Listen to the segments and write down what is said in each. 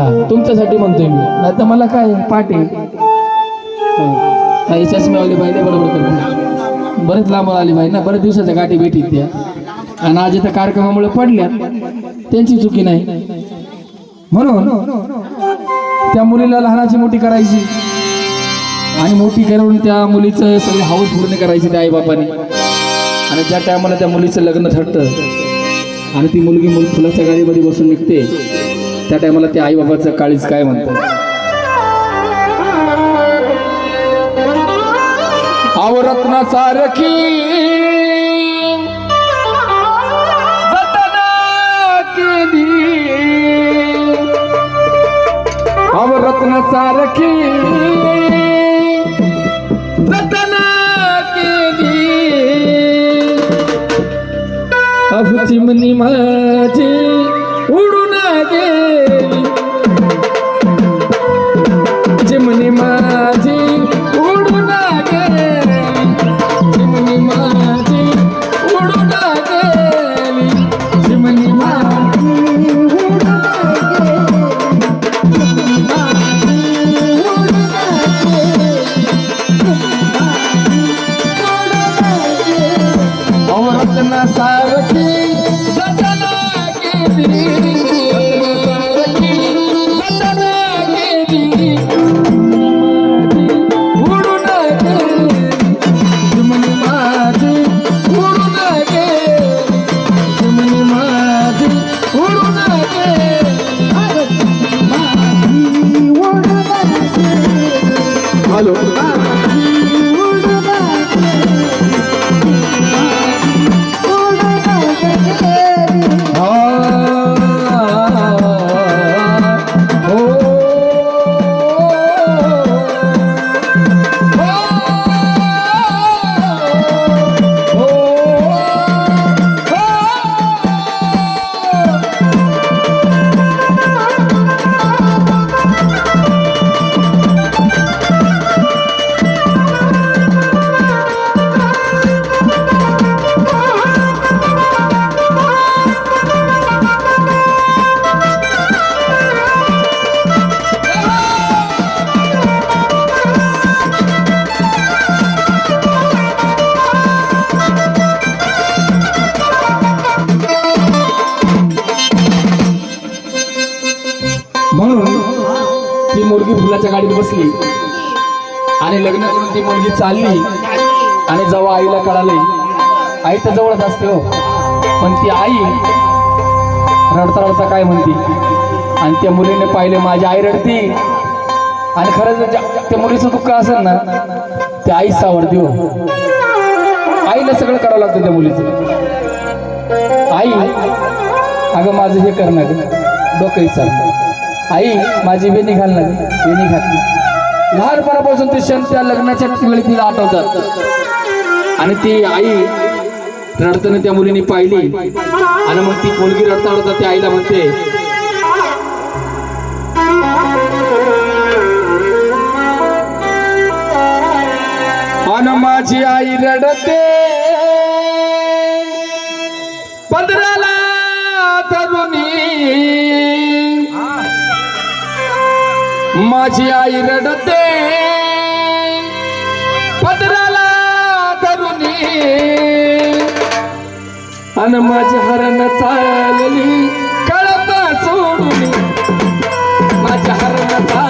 हा. तुमच्यासाठी म्हणतोय मी. नाही तर मला काय पाठ? आहे हा. काही चष्म्यावाली बाई नाही बरोबर करतो बरेच लांब आली बाई ना बरेच दिवसाच्या गाठी भेटीत त्या. आणि आज इथं कार्यक्रमामुळे पडल्या. त्यांची चुकी नाही. म्हणून त्या मुलीला लहानाची मोठी करायची. आणि मोठी करून त्या मुलीचं सगळी हाऊस पूर्ण करायची त्या आईबापाने. आणि ज्या टायमाला त्या मुलीचं लग्न ठरतं आणि ती मुलगी मुल फुलाच्या गाडीमध्ये बसून निघते त्या टायमाला त्या आईबाबाचं काळीज काय म्हणतं अवरत्न सारखी. अवरत्न सारखी. अवरत्नाचा केली चिमणी माझी. उडून गेली चिमणी माझी उडून गेली चिमणी माझी उडून गेली चिमणी माझी अवरत्न सारखी जतना फुलाच्या बसली. आणि लग्न करून ती मुलगी चालली. आणि जेव्हा आईला कळाले आई तर जवळच असते हो. पण ती आई रडता रडता काय म्हणते? आणि त्या मुलीने पाहिले माझी आई रडती. आणि खरंच म्हणजे त्या मुलीचं दुःख असेल ना ते आईच सावरते हो. आईला सगळं करावं लागतं त्या मुलीचं. आई अगं माझं हे करणार डोकं चाल आई माझी वेणी घाल ना वेणी घातली. लहानपणापासून ते क्षण त्या लग्नाच्या वेळी तिला आठवतात. आणि ती आई रडताना त्या मुलीने पाहिली. आणि मग ती मुलगी रडता रडता त्या आईला म्हणते आणि माझी आई रडते. पंधराला तरुणी माझी आई रडते. पदराला तरुणी आणि माझी हरण चालली कळपा सोडून. माझ्या हरण चाल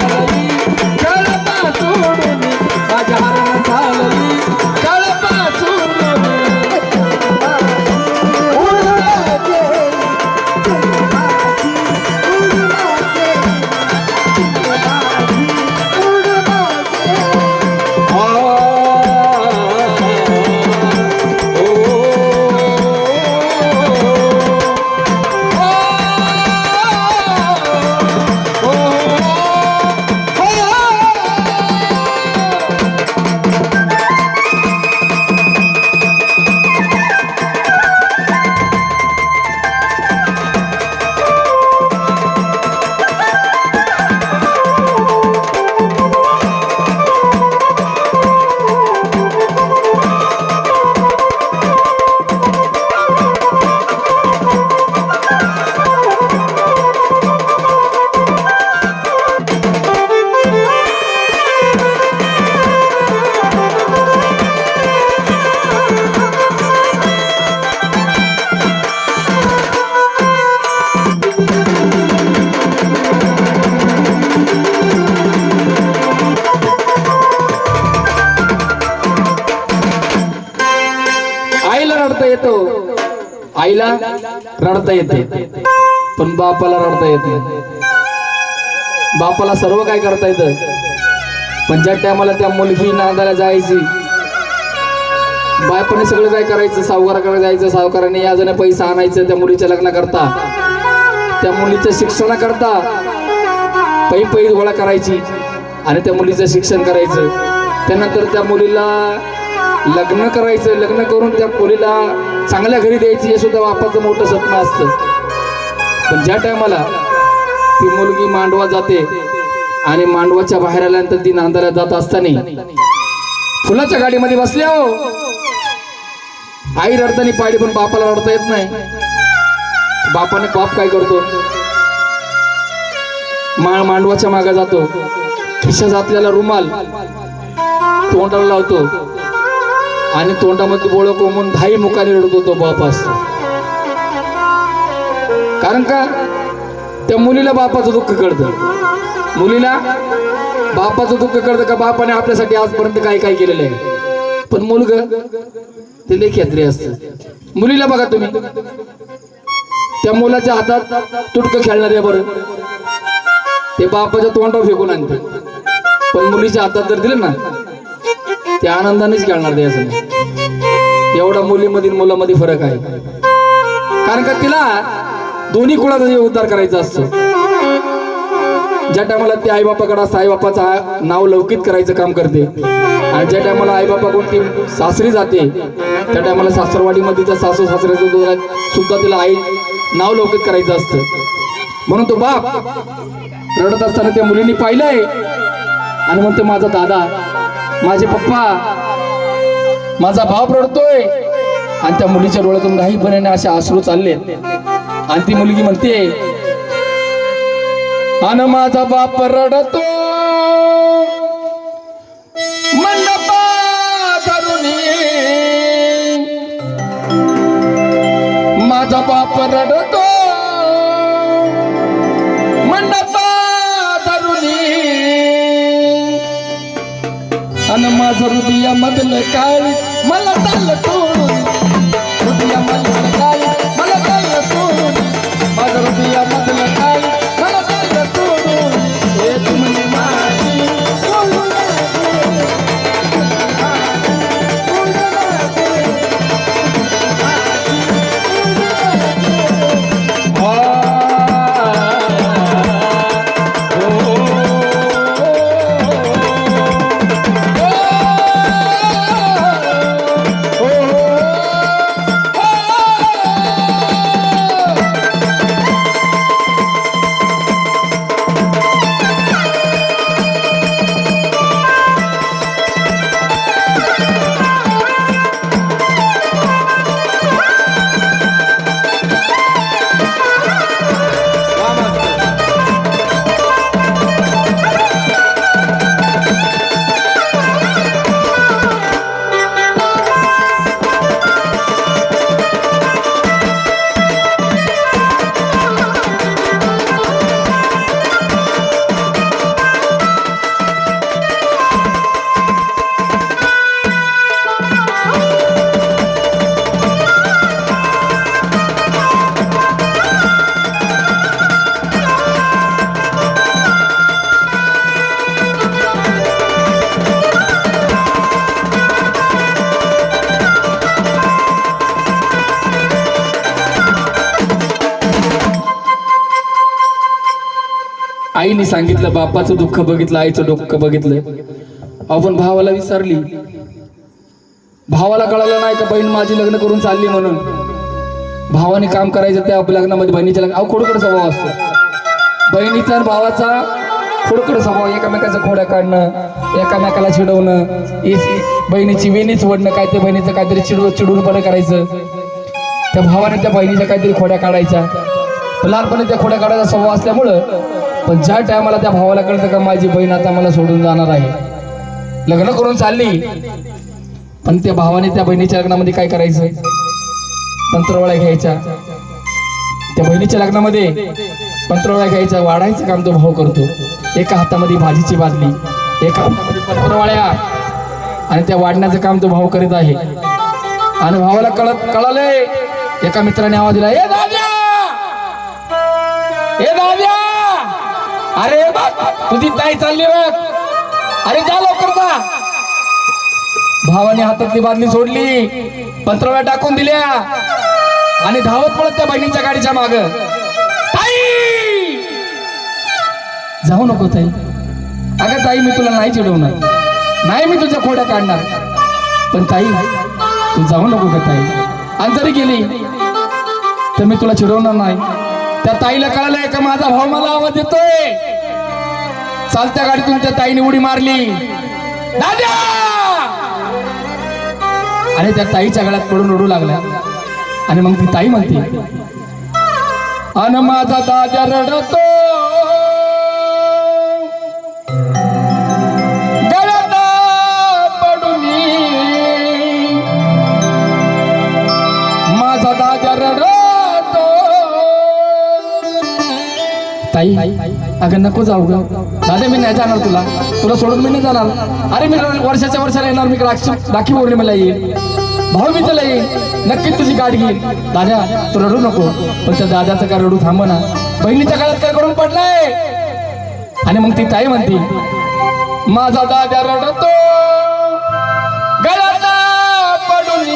रडता येते. पण बापाला रडता येत नाही. बापाला सर्व काय करता येतं. पण ज्या टायमाला त्या मुलगी नांदायला जायची बायपाने सगळं काय करायचं सावकाराकडे जायचं सावकाराने याजने पैसा आणायचं त्या मुलीच्या लग्न करता त्या मुलीच्या शिक्षणाकरता पै पै गोळा करायची आणि त्या मुलीचं शिक्षण करायचं. त्यानंतर त्या मुलीला लग्न करायचं लग्न करून त्या पोरीला चांगल्या घरी द्यायची हे सुद्धा बापाचं मोठं स्वप्न असतं. पण ज्या टायमाला ती मुलगी मांडवा जाते आणि मांडवाच्या बाहेर आल्यानंतर ती नांदायला जात असताना फुलाच्या गाडीमध्ये बसल्या हो आई रडताना पाहिली पण बापाला रडता येत नाही. बापाने बाप काय करतो? माळ मांडवाच्या मागे जातो. खिशा जातल्याला रुमाल तोंडाला लावतो. आणि तोंडामध्ये बोळ कोंबून धाई मुखाने रडत तो बाप असतो कारण का? त्या मुलीला बापाचं दुःख कळतं. मुलीला बापाचं दुःख कळतं का बापाने आपल्यासाठी आजपर्यंत काय काय केलेलं आहे? पण मुलग ते लेखयात्री असत. मुलीला बघा तुम्ही. त्या मुलाच्या हातात तुटक खेळणार आहे बरं. ते बापाच्या तोंडावर फेकून आणतात. पण मुलीच्या हातात जर दिलं ना ते आनंदानेच खेळणार ते असं एवढा मुलीमधील मुलामध्ये फरक आहे. कारण का तिला दोन्ही कुळाचा उद्धार करायचा असतो ज्या टायमाला ती आईबापाकडे असतं आईबापाचं नाव लौकिक करायचं काम करते. आणि ज्या टायमाला आई बापा कोणती सासरी जाते त्या टायमाला सासरवाडीमध्ये त्या सासू सासऱ्याचं सुद्धा तिला आई नाव लौकिक करायचं असतं. म्हणून तो बाप रडत असताना त्या मुलीने पाहिलंय. आणि म्हणतो माझा दादा माझे पप्पा माझा भाव रडतोय. आणि त्या मुलीच्या डोळ्यातून घाईपणाने असे अश्रू चालले. आणि ती मुलगी म्हणते अन माझा बाप रडतो. माझा बाप रडतो. माझं हृदया मधलं काळी मला चाललं सोडून हृदया मधलं काळी मला चाललं सोडून माझं हृदया मधलं काळी आईने सांगितलं बापाचं दुःख बघितलं आईचं दुःख बघितलं. आपण भावाला विचारली भावाला कळालं नाही का बहीण माझी लग्न करून चालली म्हणून? भावाने काम करायचं त्या लग्नामध्ये बहिणीच्या लग्न खोडकड स्वभाव असतो. बहिणीचा आणि भावाचा खोडकड स्वभाव एकामेकाचा खोड्या काढणं एकामेकाला चिडवणं बहिणीची वेणीच ओढणं काय ते बहिणीचं काहीतरी चिडव चिडूनपणे करायचं. त्या भावाने त्या बहिणीच्या काहीतरी खोड्या काढायच्या. लहानपणी त्या खोड्या काढायचा स्वभाव असल्यामुळं पण ज्या टायमाला त्या भावाला कळतं का माझी बहीण आता मला सोडून जाणार आहे? लग्न करून चालली. पण त्या भावाने त्या बहिणीच्या लग्नामध्ये काय करायचं? पंत्रवळ्या घ्यायच्या त्या बहिणीच्या लग्नामध्ये पंत्रवळ्या घ्यायच्या वाढायचं काम तो भाऊ करतो. एका हातामध्ये भाजीची बादली एका हातामध्ये आणि त्या वाढण्याचं काम तो भाऊ करीत आहे. आणि भावाला कळत कळालंय. एका मित्राने आवाज दिला ए दाद्या ए दाद्या अरे तुझी ताई चालली बघ. अरे जा लवकर जा. भावाने हातातली बादली सोडली. पत्रव्या टाकून दिल्या. आणि धावत पडत त्या बहिणीच्या गाडीच्या माग. ताई! जाऊ नको ताई. अगं ताई मी तुला नाही चिडवणार. नाही मी तुझ्या खोड्या काढणार. पण ताई तू जाऊ नको का ताई. आणि जरी गेली तर मी तुला चिडवणार नाही. त्या ताईला कळलंय का माझा भाऊ मला आवाज देतोय? चालत्या गाडीतून त्या ताईने उडी मारली. दादा! आणि त्या ताईच्या गळ्यात पडून उडू लागल्या. आणि मग ती ताई म्हणते अन माझा दादा रडतो अगं नको जाऊ ग दादा मी नाही जाणार तुला. तुला सोडून मी नाही जाणार. अरे मी वर्षाच्या वर्षाला येणार मी राखी राखी पौर्णिमेला येईल भाऊ मी तुला येईल नक्कीच तुझी गाडी घेईल दादा तू रडू नको. पण त्या दादाचं काय रडू थांब ना. बहिणीच्या काळात काय करून पडलाय? आणि मग ती ताई म्हणते माझा दादा रडतो. गळ्यात पडून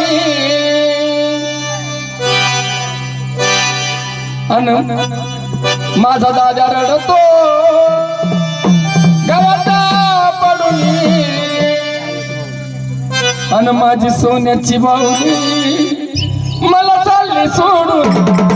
अन माझा दादा रडतो. आणि पडून माझी सोन्याची बाहुली मला चालली सोडून.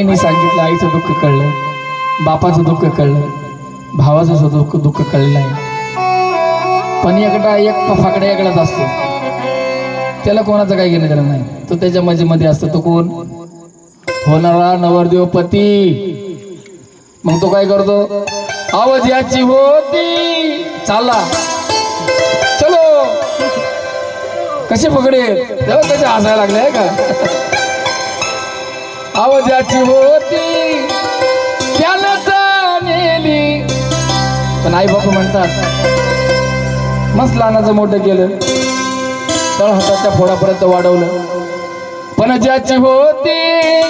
आईने सांगितलं आईचं दुःख कळलं. बापाचं दुःख कळलं. भावाचं सुद्धा दुःख दुःख कळलं नाही. पण एकटा एक फाकडा एकडाच असतो. त्याला कोणाचं काही घेणं देणं नाही. तो त्याच्या मजेमध्ये असतो. तो कोण? होणारा नवरदेव पती. मग तो काय करतो? आवाज याची होती. चालला. चलो. कसे पकडे तेव्हा कसे हसायला लागले का? आवाजाची होती. त्याला जाणेली. पण आई बापू म्हणतात मस्त लहानाचं मोठं केलं. तळ हाताच्या फोडापर्यंत वाढवलं. पण ज्याची होती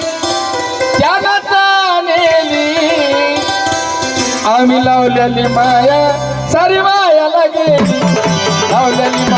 त्याला जाणेली. आम्ही लावलेली माया सारी माया गेली. लावलेली